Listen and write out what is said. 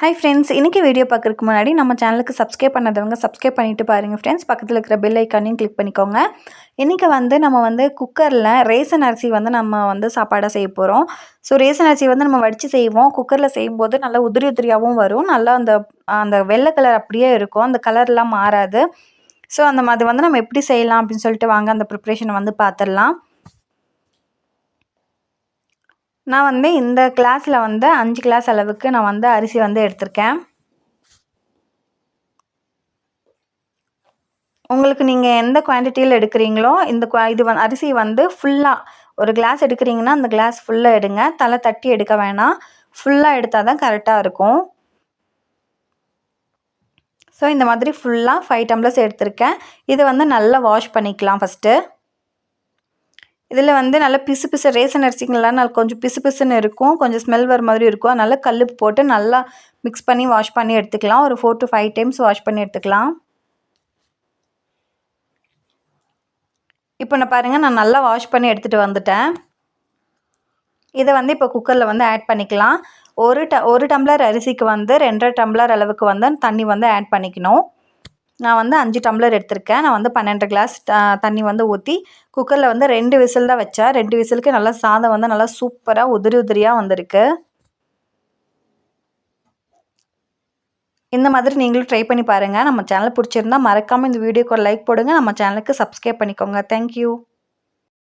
Hi friends இன்றைக்கி video பார்க்குறதுக்கு முன்னாடி நம்ம சேனலுக்கு சப்ஸ்கிரைப் பண்ணாதவங்க சப்ஸ்கிரைப் பண்ணிவிட்டு பாருங்கள் ஃப்ரெண்ட்ஸ் பக்கத்தில் இருக்கிற பெல் ஐக்கானையும் கிளிக் பண்ணிக்கோங்க. இன்றைக்கி வந்து நம்ம வந்து குக்கரில் ரேசன் அரிசி வந்து நம்ம வந்து சாப்பாடாக செய்ய போகிறோம் ஸோ ரேசன் அரிசி வந்து நம்ம வடித்து செய்வோம். குக்கரில் செய்யும்போது நல்லா உதிரி உதிரியாகவும் வரும். நல்லா அந்த அந்த வெள்ளை கலர் அப்படியே இருக்கும். அந்த கலர்லாம் மாறாது. ஸோ அந்த மாதிரி வந்து நம்ம எப்படி செய்யலாம் அப்படின்னு சொல்லிட்டு வாங்க அந்த ப்ரிப்ரேஷனை வந்து பார்த்துடலாம் நான் வந்து இந்த கிளாஸில் வந்து அஞ்சு கிளாஸ் அளவுக்கு நான் வந்து அரிசி வந்து எடுத்திருக்கேன். உங்களுக்கு நீங்கள் எந்த குவான்டிட்டியில் எடுக்கிறீங்களோ இந்த குவா இது வந்து அரிசி வந்து ஃபுல்லாக ஒரு கிளாஸ் எடுக்கிறீங்கன்னா அந்த கிளாஸ் ஃபுல்லாக எடுங்க. தலை தட்டி எடுக்க வேணாம். ஃபுல்லாக எடுத்தால் தான் கரெக்டாக இருக்கும். ஸோ இந்த மாதிரி ஃபுல்லாக ஃபைவ் டம்ளர்ஸ் எடுத்திருக்கேன். இதை வந்து நல்லா வாஷ் பண்ணிக்கலாம் ஃபஸ்ட்டு இதில் வந்து நல்லா பிசு பிசு ரேசன் அரிசிங்கெல்லாம் நல்லா கொஞ்சம் பிசு பிசுன்னு இருக்கும். கொஞ்சம் ஸ்மெல் வர மாதிரி இருக்கும். அதனால் கல் போட்டு நல்லா மிக்ஸ் பண்ணி வாஷ் பண்ணி எடுத்துக்கலாம். ஒரு four to five times wash பண்ணி எடுத்துக்கலாம். இப்போ நான் பாருங்கள் நான் நல்லா வாஷ் பண்ணி எடுத்துகிட்டு வந்துட்டேன். இதை வந்து இப்போ குக்கரில் வந்து ஆட் பண்ணிக்கலாம். ஒரு ட ஒரு டம்ளர் அரிசிக்கு வந்து ரெண்டரை டம்ளர் அளவுக்கு வந்து தண்ணி வந்து ஆட் பண்ணிக்கணும். நான் வந்து அஞ்சு டம்ளர் எடுத்திருக்கேன். நான் வந்து பன்னெண்டு கிளாஸ் தண்ணி வந்து ஊற்றி குக்கரில் வந்து ரெண்டு விசில் தான் வச்சேன் ரெண்டு விசிலுக்கு நல்லா சாதம் வந்து நல்லா சூப்பராக உதிரி உதிரியாக வந்திருக்கு. இந்த மாதிரி நீங்களும் ட்ரை பண்ணி பாருங்கள் நம்ம சேனல் பிடிச்சிருந்தா மறக்காமல் இந்த வீடியோக்கு ஒரு லைக் போடுங்க. நம்ம சேனலுக்கு சப்ஸ்கிரைப் பண்ணிக்கோங்க. தேங்க்யூ